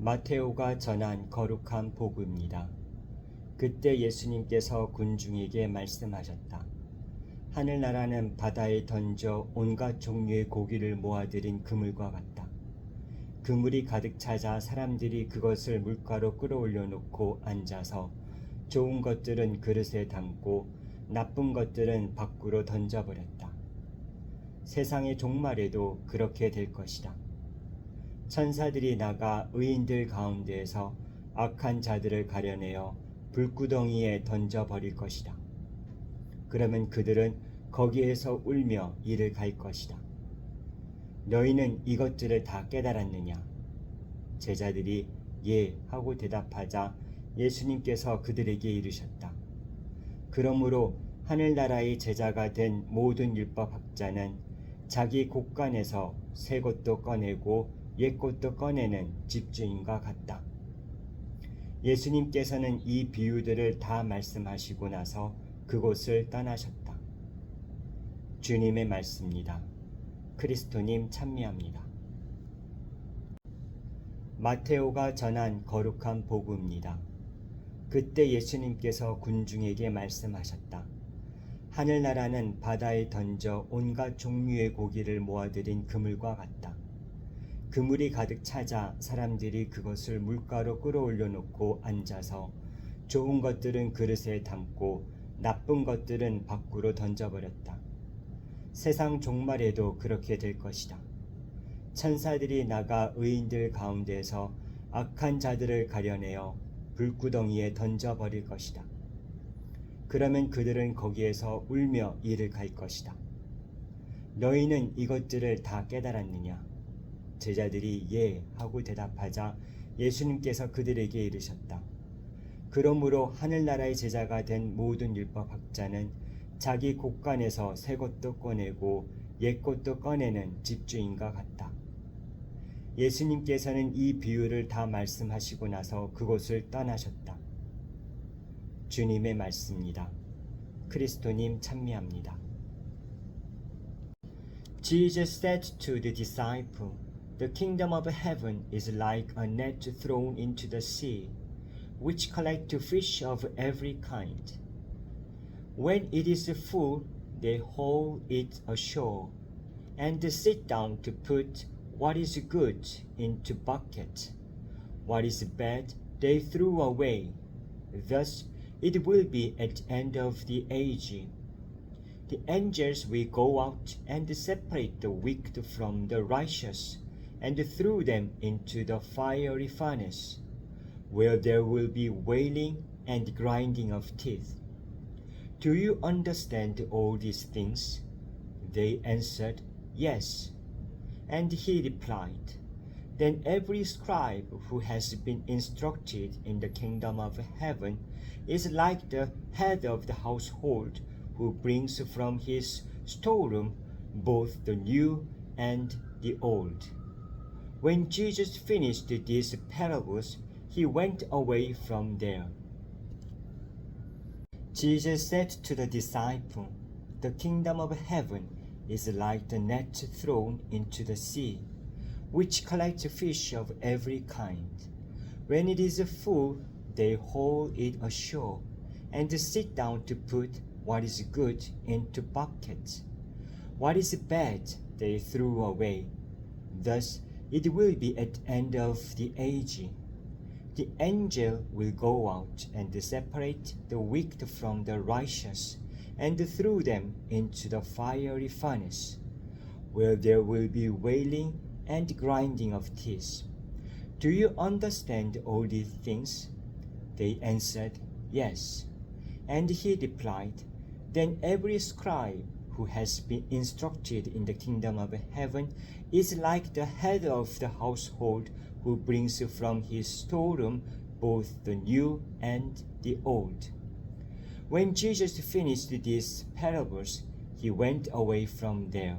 마테오가 전한 거룩한 복음입니다. 그때 예수님께서 군중에게 말씀하셨다. 하늘나라는 바다에 던져 온갖 종류의 고기를 모아들인 그물과 같다. 그물이 가득 차자 사람들이 그것을 물가로 끌어올려 놓고 앉아서 좋은 것들은 그릇에 담고 나쁜 것들은 밖으로 던져버렸다. 세상의 종말에도 그렇게 될 것이다. 천사들이 나가 의인들 가운데에서 악한 자들을 가려내어 불구덩이에 던져 버릴 것이다. 그러면 그들은 거기에서 울며 이를 갈 것이다. 너희는 이것들을 다 깨달았느냐? 제자들이 예 하고 대답하자 예수님께서 그들에게 이르셨다. 그러므로 하늘나라의 제자가 된 모든 율법학자는 자기 곳간에서 새 것도 꺼내고 옛 것도 꺼내는 집주인과 같다. 예수님께서는 이 비유들을 다 말씀하시고 나서 그곳을 떠나셨다. 주님의 말씀입니다. 크리스토님 찬미합니다. 마테오가 전한 거룩한 복음입니다. 그때 예수님께서 군중에게 말씀하셨다. 하늘나라는 바다에 던져 온갖 종류의 고기를 모아들인 그물과 같다. 그물이 가득 차자 사람들이 그것을 물가로 끌어올려 놓고 앉아서 좋은 것들은 그릇에 담고 나쁜 것들은 밖으로 던져버렸다. 세상 종말에도 그렇게 될 것이다. 천사들이 나가 의인들 가운데서 악한 자들을 가려내어 불구덩이에 던져버릴 것이다. 그러면 그들은 거기에서 울며 이를 갈 것이다. 너희는 이것들을 다 깨달았느냐? 제자들이 예 하고 대답하자 예수님께서 그들에게 이르셨다. 그러므로 하늘나라의 제자가 된 모든 율법학자는 자기 곳간에서 새 것도 꺼내고 옛 것도 꺼내는 집주인과 같다. 예수님께서는 이 비유를 다 말씀하시고 나서 그곳을 떠나셨다. 주님의 말씀입니다. 크리스토님 찬미합니다. Jesus said to the disciple, The kingdom of heaven is like a net thrown into the sea, which collect fish of every kind. When it is full, they haul it ashore, and sit down to put what is good into bucket. What is bad, they throw away. Thus it will be at end of the age. The angels will go out and separate the wicked from the righteous, and threw them into the fiery furnace, where there will be wailing and grinding of teeth. Do you understand all these things? They answered, Yes. And he replied, Then every scribe who has been instructed in the kingdom of heaven is like the head of the household who brings from his storeroom both the new and the old. When Jesus finished these parables, he went away from there. Jesus said to the disciple, The kingdom of heaven is like the net thrown into the sea, which collects fish of every kind. When it is full, they haul it ashore, and sit down to put what is good into buckets. What is bad, they throw away. Thus it will be at end of the age. The angel will go out and separate the wicked from the righteous, and throw them into the fiery furnace, where there will be wailing and grinding of teeth. Do you understand all these things? They answered, Yes. And he replied, Then every scribe who has been instructed in the kingdom of heaven is like the head of the household who brings from his storeroom both the new and the old. When Jesus finished these parables, he went away from there.